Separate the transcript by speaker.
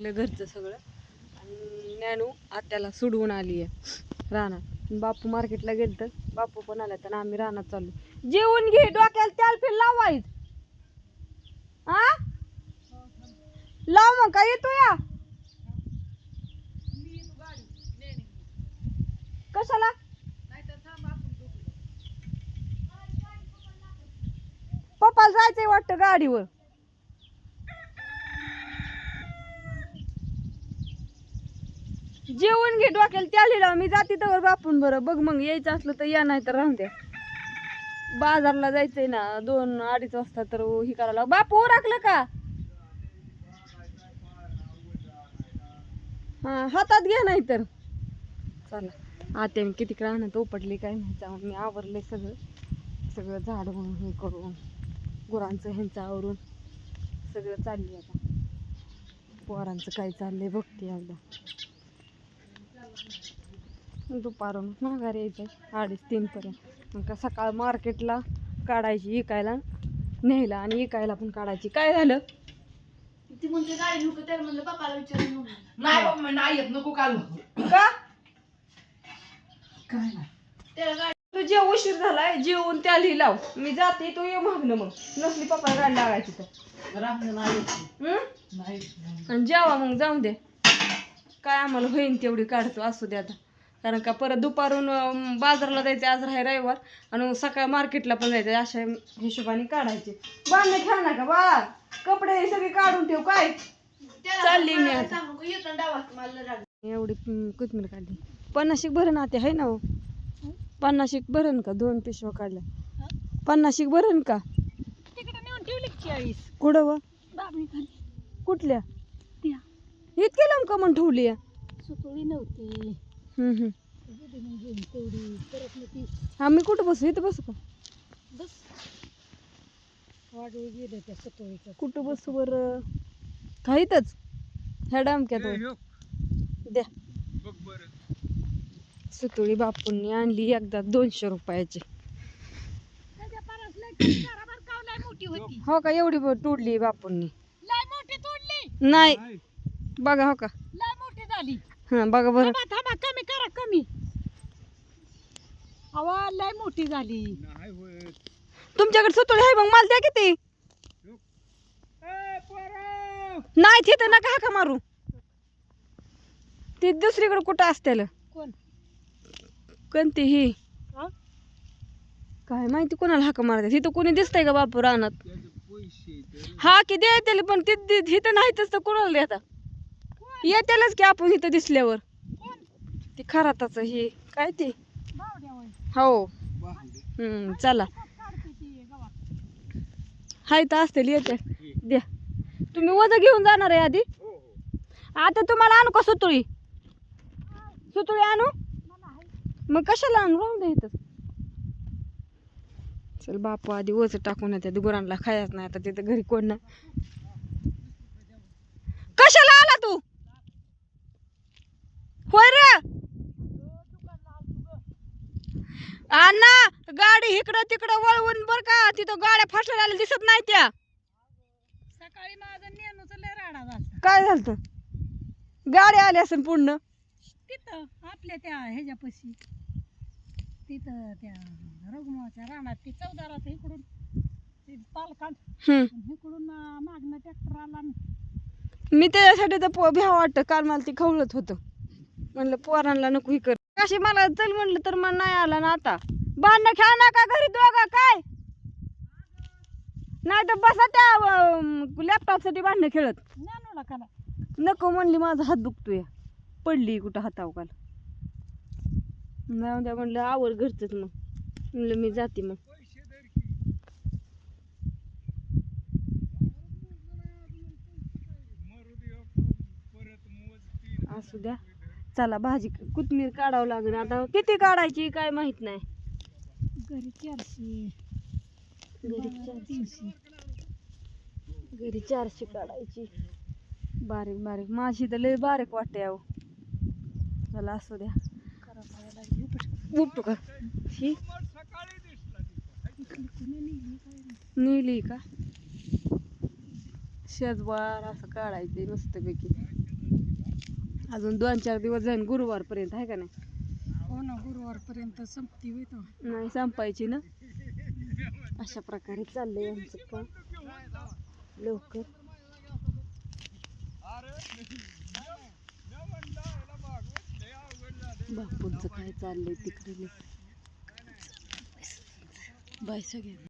Speaker 1: घरचं सगळं. आणि नॅनू आत्याला सोडवून आली आहे रानात बापू मार्केटला गेलं तर बापू पण आला तर आम्ही रानात चाललो जेवून घे डोक्याला त्याल फिर लावायच. हा लाव मग काय येतो या कशाला? पप्पाला जायचंय वाटतं गाडीवर. जेवण घे डोक्याला त्या लिहिला मी जाते तर बापून बरं. बघ मग यायचं असलं तर या नाही तर राहून द्या. बाजारला जायचंय ना दोन अडीच वाजता तर हे करावं बापू राखलं का? हा हातात घ्या नाही तर चला. आता मी किती राहण्यात उपटली काय नाही जाऊन मी आवरले सगळं. सगळं झाड हे करून गुरांचं ह्यांचं आवरून सगळं चालली आता. पोरांचं काय चाललंय बघते एकदा. दुपारून माघारी यायचं अडीच तीनपर्यंत मग का सकाळ मार्केटला काढायची इकायला न्यायला आणि इकायला पण काढायची. काय झालं?
Speaker 2: ती म्हणते गाडी नको त्याला. म्हणलं पप्पाला विचारून येऊ.
Speaker 3: नाही बाबा नाही येत नको काल
Speaker 1: का?
Speaker 3: काय नाही.
Speaker 2: त्याला गाडी
Speaker 1: तू जे उशीर झालाय. जेवून त्या लाव. मी जाते तू ये मागणं मग. नसली पप्पा गाडी लागायची तर.
Speaker 3: राहणं नाही येत.
Speaker 1: हं?
Speaker 3: नाही
Speaker 1: आणि जेवा मग जाऊन दे. काय आम्हाला होईन तेवढी काढतो असू दे आता. कारण का परत दुपारून बाजारला जायचं आज राही रविवार. आणि सकाळ मार्केटला पण जायचं अशा हिशोबाने काढायचे. बांधणे खेळ ना का बा कपडे सगळे काढून ठेव काय? चालली मी एवढी कोथिंबीर काढली. पन्नाशिक भरण आते आहे ना हो. पन्नाशिक भरण का? दोन पिशव्या काढल्या. पन्नाशिक भरण का? कुठं व? कुठल्या? इतके लांब का म्हणून ठेवली?
Speaker 2: सुतळी नव्हती.
Speaker 1: हम्म, हम्म.
Speaker 2: गेली मग घेऊन तेवढी. परत मग ती
Speaker 1: आम्ही कुठं बसू? इथं बसू का?
Speaker 2: बस. वाढवू गेलं त्या सुतळीचं
Speaker 1: कुठं बसू बरं? काहीतच ह्या डामक्यात. द्या. सुतुळी बापूंनी आणली एकदा दोनशे रुपयाची.
Speaker 2: त्याच्या परस लय घराभर काव लय मोठी होती.
Speaker 1: हो का एवढी ब- तोडली बापूंनी.
Speaker 2: लय मोठी तोडली.
Speaker 1: नाही. बघा हो का.
Speaker 2: लय मोठी झाली.
Speaker 1: हा बघा बरं.
Speaker 2: थांबा थांबा कमी करा कमी. हवा लय मोठी झाली.
Speaker 1: तुमच्याकडे सुतुळी आहे मग मला द्या किती नाही तिथं नका हाका मारू. ती दुसरीकडे कुठं असतेल
Speaker 2: कोण?
Speaker 1: कोणती ही?
Speaker 2: हा?
Speaker 1: काय माहिती कोणाला हाका मारते तिथं कोणी दिसतंय का बापू रानात? हा की देतील पण ती ती- इथं नाहीतच तर कोणाला देता? येतेलच की आपण इथं दिसल्यावर. ते खराताच हे काय ते? हो. हम्म चला. हाय तर असतील येते द्या. तुम्ही वजा घेऊन जाणार आहे आधी. आता तुम्हाला आणू का सुतुळी? सुतुळी आणू? मग कशाला आणू? राहून द्या इथं. चल बापू आधी वज टाकून येते गुरांना खायच नाही आता तिथं घरी कोण नाही कशाला आला तू होय रे अण्णा गाडी इकडं तिकडं वळवून बर का तिथं गाड्या फाटल्या आल्या दिसत नाही त्या.
Speaker 2: सकाळी माझा नेनूचा लय राडा झाला
Speaker 1: काय झालं गाडी आली असेल पूर्ण.
Speaker 2: तिथं आपल्या त्या ह्याच्यापाशी. तिथं त्या रघुमाच्या रानात ती चौदाराचं इकडून ते
Speaker 1: हम्म.
Speaker 2: इकडून मागणं ट्रॅक्टर आला.
Speaker 1: मी त्याच्यासाठी तर पो भ्या वाटतं काल मला ती खवळत होतं. म्हणलं पोरांना नको ही कर. कशी मला चल म्हणलं तर मला नाही आला ना आता. भांडणं खेळा नका घरी दोघा काय? नाही तर बसा त्या लॅपटॉपसाठी भांडणं खेळत.
Speaker 2: नेनूला
Speaker 1: नको म्हणली माझा हात दुखतोय. पडली कुठं हाताव काल. नाही द्या म्हणलं आवर घरचंच मग. म्हणलं मी जाते मग. असू द्या. चला भाजी कोथमीर काढावं लागेल. आता किती काढायची काय माहीत नाही.
Speaker 2: घरी चारशे.
Speaker 1: घरी चारशे. घरी चारशे काढायची. बारीक बारीक. माझी तर लय बारीक वाटते अहो. चला असू द्या.
Speaker 2: उपट.
Speaker 1: का? ही.
Speaker 2: नेली
Speaker 1: का? शेजवार असं काढायचं मस्तपैकी. अजून दोन चार दिवस जाईन गुरुवारपर्यंत आहे का नाही?
Speaker 2: हो ना गुरुवारपर्यंत संपती.
Speaker 1: नाही संपायची ना? अशा प्रकारे चाललंय आमचं काम. लवकर. बापूंचं काय चाललंय तिकडे? बाय सगळ्यांना